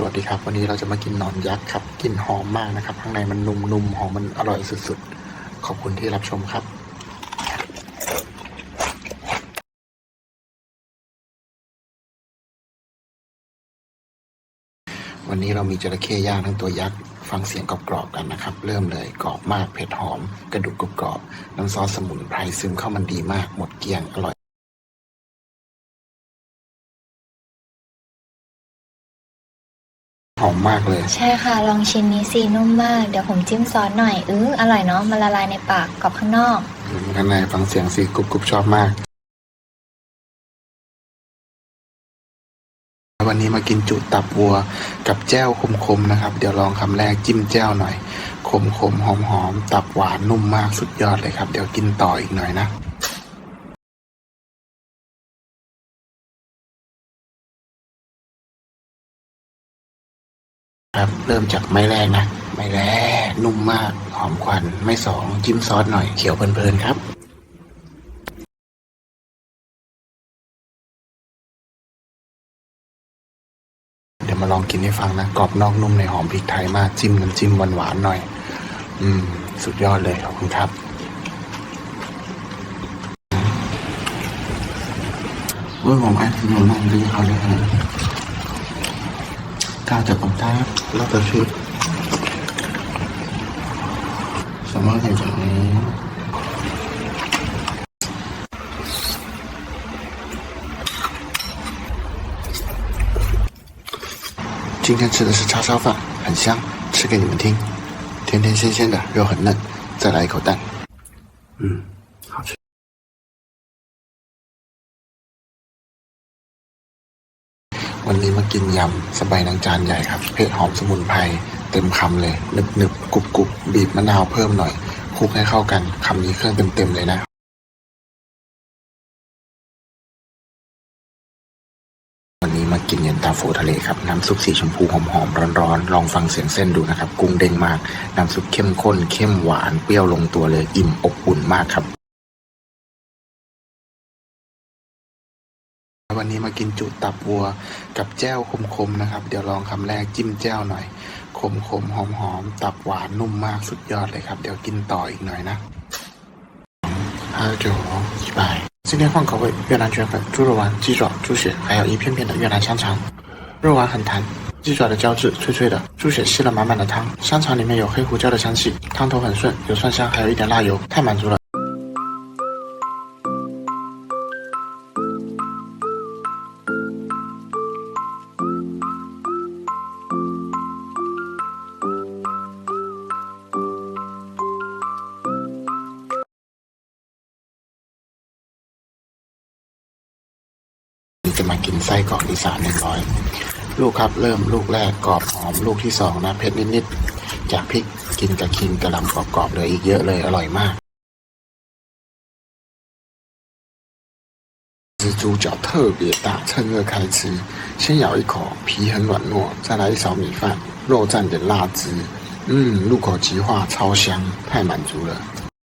สวัสดีครับ วันนี้เราจะมากินหนอนยักษ์ครับกลิ่นหอมมากนะครับ ข้างในมันนุ่มๆหอมมันอร่อยสุดๆ ขอบคุณที่รับชมครับวันนี้เรามีจระเข้ย่างทั้งตัวยักษ์ ฟังเสียงกรอบๆกันนะครับ เริ่มเลยกรอบมากเผ็ดหอม กระดูกกรอบๆน้ำซอสสมุนไพรซึมเข้ามันดีมากหมดเกลี้ยงอร่อย หอมมากเลย ใช่ค่ะ ลองชิ้นนี้สินุ่มมาก เดี๋ยวผมจิ้มซอสหน่อยเอออร่อยเนาะ มันละลายในปากกรอบข้างนอกข้างในฟังเสียงสิกรุบกรุบชอบมาก วันนี้มากินจุตับวัวกับแจ้วคมๆนะครับ เดี๋ยวลองคำแรกจิ้มแจ้วหน่อย คมๆหอมๆตับหวานนุ่มมากสุดยอดเลยครับ เดี๋ยวกินต่ออีกหน่อยนะ ครับ เริ่มจากไม้แรกนะ ไม้แรกนุ่มมาก หอมควัน ไม้สองจิ้มซอสหน่อย เขียวเพลินๆครับเดี๋ยวมาลองกินให้ฟังนะกรอบนอกนุ่มในหอมพริกไทยมากจิ้มน้ำจิ้มหวานๆหน่อย อืม สุดยอดเลยขอบคุณครับ เว้ยผมแอดมินนั่งดีเขาเลยนะ 大的把它捞过去小猫在这里今天吃的是叉烧饭很香吃给你们听甜甜鲜鲜的肉很嫩再来一口蛋嗯 วันนี้มากินยำสบายนางจานใหญ่ครับ เผ็ดหอมสมุนไพรเต็มคำเลยหนึบหนึบกรุบกรุบบีบมะนาวเพิ่มหน่อยคลุกให้เข้ากันคำนี้เครื่องเต็มเต็มเลยนะวันนี้มากินเย็นตาโฟทะเลครับ น้ำซุปสีชมพูหอมๆร้อนๆ ลองฟังเสียงเส้นดูนะครับ กุ้งเด้งมาก น้ำซุปเข้มข้น เข้มหวานเปรี้ยวลงตัวเลยอิ่มอบอุ่นมากครับ วันนี้มากินจุตับวัวกับแจ้วคมๆนะครับ เดี๋ยวลองคำแรกจิ้มแจ้วหน่อย คมๆหอมๆตับหวานนุ่มมากสุดยอดเลยครับ เดี๋ยวกินต่ออีกหน่อยนะ还有酒一百。今天换口味，越南卷粉、猪肉丸、鸡爪、猪血，还有一片片的越南香肠。肉丸很弹，鸡爪的胶质脆脆的，猪血吸了满满的汤，香肠里面有黑胡椒的香气，汤头很顺，有蒜香，还有一点辣油，太满足了。 มากินไส้กรอกอีสานหนึ่งร้อยลูกครับเริ่มลูกแรกกรอบหอมลูกที่สองนะเผ็ดนิดๆจากพริกกินกับคิงกระหลำกรอบๆเลยอีกเยอะเลยอร่อยมาก蜘蛛脚特别大，趁热开吃。先咬一口，皮很软糯，再来一勺米饭，肉蘸点辣汁，嗯，入口即化，超香，太满足了，